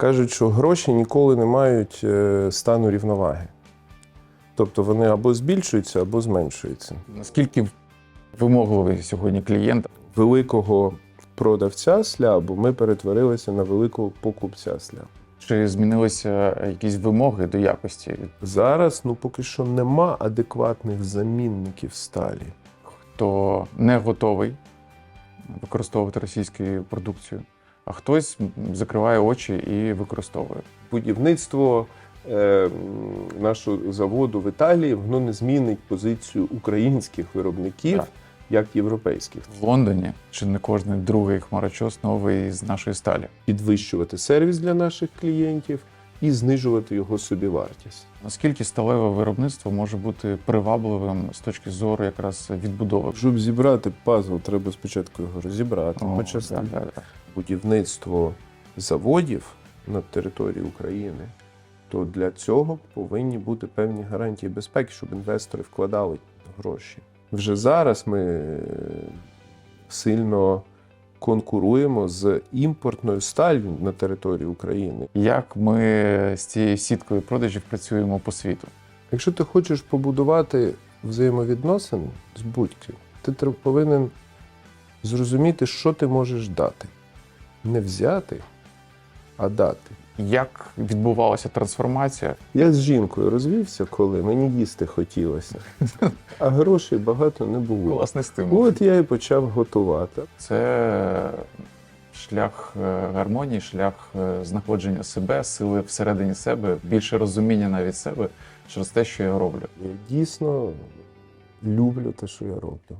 Кажуть, що гроші ніколи не мають е, стану рівноваги. Тобто вони або збільшуються, або зменшуються. Наскільки вимогливий сьогодні клієнт? Великого продавця слябу ми перетворилися на великого покупця слябу. Чи змінилися якісь вимоги до якості? Зараз ну поки що нема адекватних замінників сталі. Хто не готовий використовувати російську продукцію, а хтось закриває очі і використовує. Будівництво е, нашого заводу в Італії воно не змінить позицію українських виробників Так. як європейських. В Лондоні чи не кожен другий хмарочос новий з нашої сталі. Підвищувати сервіс для наших клієнтів і знижувати його собівартість. Наскільки сталеве виробництво може бути привабливим з точки зору якраз відбудови? Щоб зібрати пазл, треба спочатку його розібрати. О, по да, да, да. будівництво заводів на території України, то для цього повинні бути певні гарантії безпеки, щоб інвестори вкладали гроші. Вже зараз ми е, сильно конкуруємо з імпортною сталлю на території України. Як ми з цією сіткою продажів працюємо по світу? Якщо ти хочеш побудувати взаємовідносини з будь-ким, ти повинен зрозуміти, що ти можеш дати. Не взяти, а дати. Як відбувалася трансформація? Я з жінкою розвівся, коли мені їсти хотілося, а грошей багато не було. Власний стимул. От я і почав готувати. Це шлях е, гармонії, шлях е, знаходження себе, сили всередині себе, більше розуміння навіть себе через те, що я роблю. Я дійсно люблю те, що я роблю.